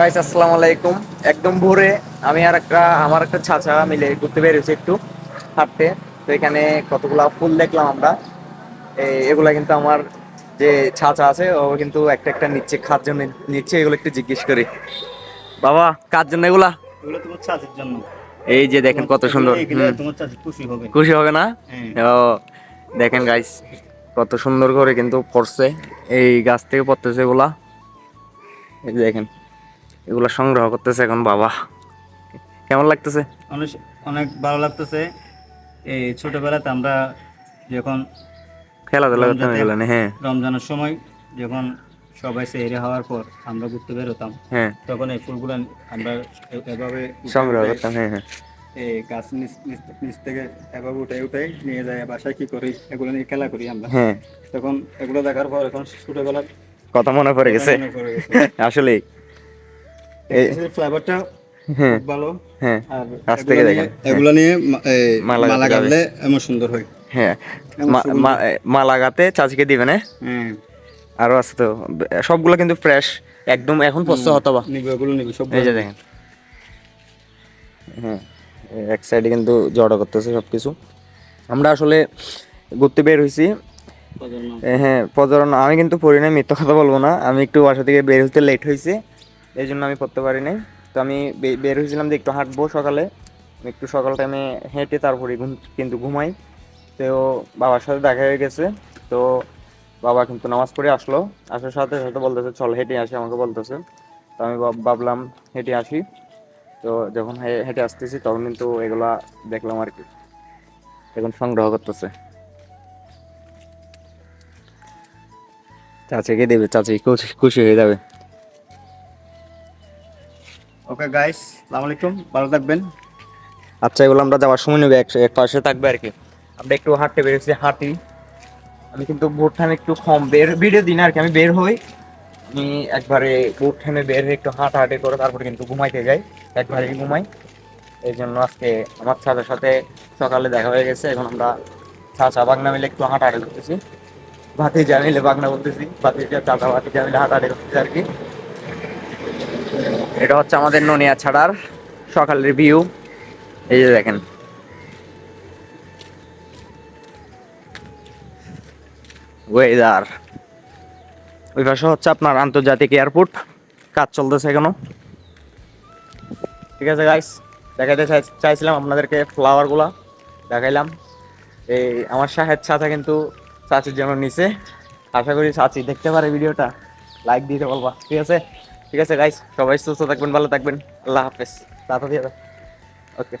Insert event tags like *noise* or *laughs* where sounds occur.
Guys আসসালামু আলাইকুম। একদম ভোরে আমি আর একটা আমার একটা ছাচা মিলে ঘুরতে বেরিয়েছি একটু হাঁটতে। তো এখানে কতগুলা ফুল দেখলাম আমরা। এই- এগুলা কিন্তু আমার যে ছাচা আছে ও কিন্তু একটা একটা নিচ্ছে খার জন্য নিচ্ছে এগুলো একটু জিজ্ঞেস করি। বাবা কার জন্য এগুলা? এগুলো তোমার জন্য। এই যে দেখেন কত সুন্দর। হবে। খুশি হবে না? হ্যাঁ। ও দেখেন গাইস কত সুন্দর করে কিন্তু পড়ছে। এই গাছ থেকে পড়তেছে এগুলা। এই দেখেন। এগুলা সংগ্রহ করতেছে এখন বাবা। কেমন লাগতেছে? অনেক ভালো লাগতেছে। এই ছোটবেলাতে আমরা যখন খেলাধুলা করতে রমজানে- এগুলো হ্যাঁ। রমজানের সময় যখন সবাই হওয়ার পর আমরা ঘুরতে বেরোতাম হ্যাঁ। তখন এই ফুলগুলো আমরা এভাবে সংগ্রহ করতাম হ্যাঁ হ্যাঁ। এই গাছ নিচ থেকে এভাবে উঠে উঠে নিয়ে যায় বাসায় কি করি এগুলো নিয়ে খেলা করি আমরা। হ্যাঁ। তখন এগুলো দেখার পর এখন ছোটবেলার কথা মনে পড়ে গেছে। মনে পড়ে গেছে। *laughs* আসলে এই- ফ্লেভারটা হ্যাঁ ভালো। হ্যাঁ কাছ থেকে দেখেন। এগুলো নিয়ে মালা মালা গাঁথলে এমন সুন্দর হয়। হ্যাঁ এমন মা- সুগন্ধি। মা- মালা গাতে চাচিকে দিবেন হ্যাঁ? হ্যাঁ। আরও আছে তো সবগুলো কিন্তু ফ্রেশ একদম এখন পড়ছে হতো বা এগুলো নিবি সব এই যে দেখেন। হ্যাঁ এক সাইডে কিন্তু জড়ো করতেছে সব কিছু আমরা আসলে ঘুরতে বের হয়েছি হ্যাঁ প্রজনন আমি কিন্তু পড়ি মিথ্যা কথা বলব না। আমি একটু বাসা থেকে বের হতে লেট হয়েছে এই জন্য আমি পড়তে পারি নাই। তো আমি বের হয়েছিলাম যে একটু হাঁটবো সকালে। একটু সকাল টাইমে হেঁটে তারপরে ঘুম, কিন্তু ঘুমাই। তো বাবার সাথে দেখা হয়ে গেছে। তো বাবা কিন্তু নামাজ পড়ে আসলো। আসার সাথে সাথে বলতেছে, চল হেঁটে আসি, আমাকে বলতেছে। তো আমি ভাব- ভাবলাম হেঁটে আসি। তো যখন হেঁটে আসতেছি, তখন কিন্তু এগুলা দেখলাম আর কি। এখন সংগ্রহ করতেছে। চাচিকে দেবে চাচি খুশি হয়ে যাবে। ওকে গাইস আসসালামু আলাইকুম। ভালো থাকবেন। আচ্ছা এগুলো আমরা যাওয়ার সময় নেবে, এক পাশে থাকবে আর কি। আমরা একটু হাঁটতে বেরোছি হাঁটি। আমি কিন্তু ভোর টাইমে একটু কম বের ভিডিও দিন আর কি, আমি বের হই। আমি একবারে ভোর টাইমে বের হয়ে একটু হাঁটাহাঁটি করে তারপরে কিন্তু ঘুমাইতে যাই। একবারে ঘুমাই। এই জন্য আজকে আমার ছাদের সাথে সকালে দেখা হয়ে গেছে। এখন আমরা চাচা বাগনা মিলে একটু হাঁটাহাঁটি করতেছি। ভাতিজা মিলে বাগনা বলতেছি ভাতিজা, চাচা, ভাতিজা মিলে হাঁটাহাঁটি করতেছি আর কি। এটা হচ্ছে আমাদের ননিয়া ছাড়ার সকালের ভিউ। এই যে দেখেন। ওয়েদার ওই পাশে হচ্ছে আপনার আন্তর্জাতিক এয়ারপোর্ট। কাজ চলতেছে এখনও। ঠিক আছে গাইস দেখাইতে চাই- চাইছিলাম আপনাদেরকে ফ্লাওয়ারগুলা দেখাইলাম। এই আমার শাহেদ চাচা কিন্তু চাচির জন্য নিচে আশা করি চাচি দেখতে পারে ভিডিওটা। লাইক দিতে বলবা। ঠিক আছে? ঠিক আছে গাইস সবাই সুস্থ থাকবেন ভালো থাকবেন। আল্লাহ হাফেজ। তাড়াতাড়ি ওকে